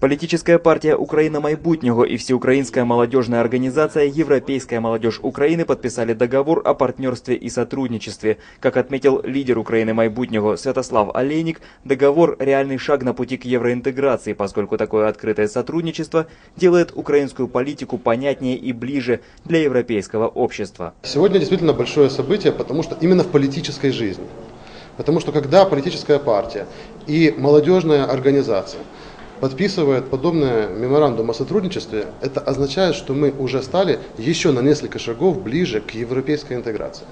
Политическая партия «Украина майбутнего» и Всеукраинская молодежная организация «Европейская молодежь Украины» подписали договор о партнерстве и сотрудничестве. Как отметил лидер Украины майбутнего Святослав Олейник, договор – реальный шаг на пути к евроинтеграции, поскольку такое открытое сотрудничество делает украинскую политику понятнее и ближе для европейского общества. Сегодня действительно большое событие, потому что именно в политической жизни. Потому что когда политическая партия и молодежная организация подписывает подобный меморандум о сотрудничестве, это означает, что мы уже стали еще на несколько шагов ближе к европейской интеграции.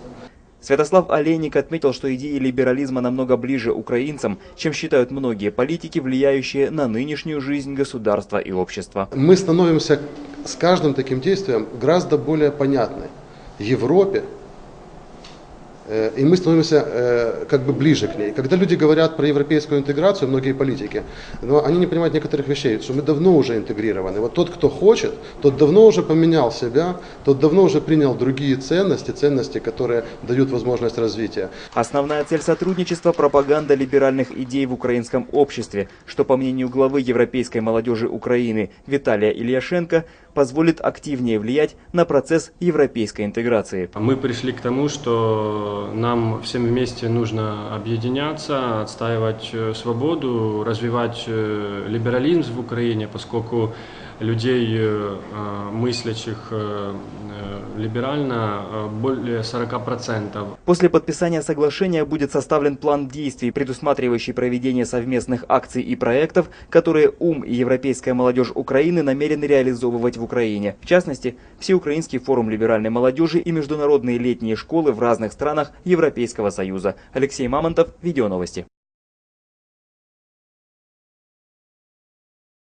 Святослав Олейник отметил, что идеи либерализма намного ближе украинцам, чем считают многие политики, влияющие на нынешнюю жизнь государства и общества. Мы становимся с каждым таким действием гораздо более понятны Европе, и мы становимся э, как бы ближе к ней. Когда люди говорят про европейскую интеграцию, многие политики, но они не понимают некоторых вещей, что мы давно уже интегрированы. Вот тот, кто хочет, тот давно уже поменял себя, тот давно уже принял другие ценности, ценности, которые дают возможность развития. Основная цель сотрудничества – пропаганда либеральных идей в украинском обществе, что, по мнению главы Европейской молодежи Украины Виталия Ильяшенко, позволит активнее влиять на процесс европейской интеграции. Мы пришли к тому, что нам всем вместе нужно объединяться, отстаивать э, свободу, развивать э, либерализм в Украине, поскольку людей, э, мыслящих либерально, более 40%. После подписания соглашения будет составлен план действий, предусматривающий проведение совместных акций и проектов, которые УМ и Европейская молодежь Украины намерены реализовывать в Украине. В частности, Всеукраинский форум либеральной молодежи и международные летние школы в разных странах Европейского Союза. Алексей Мамонтов, Видеоновости.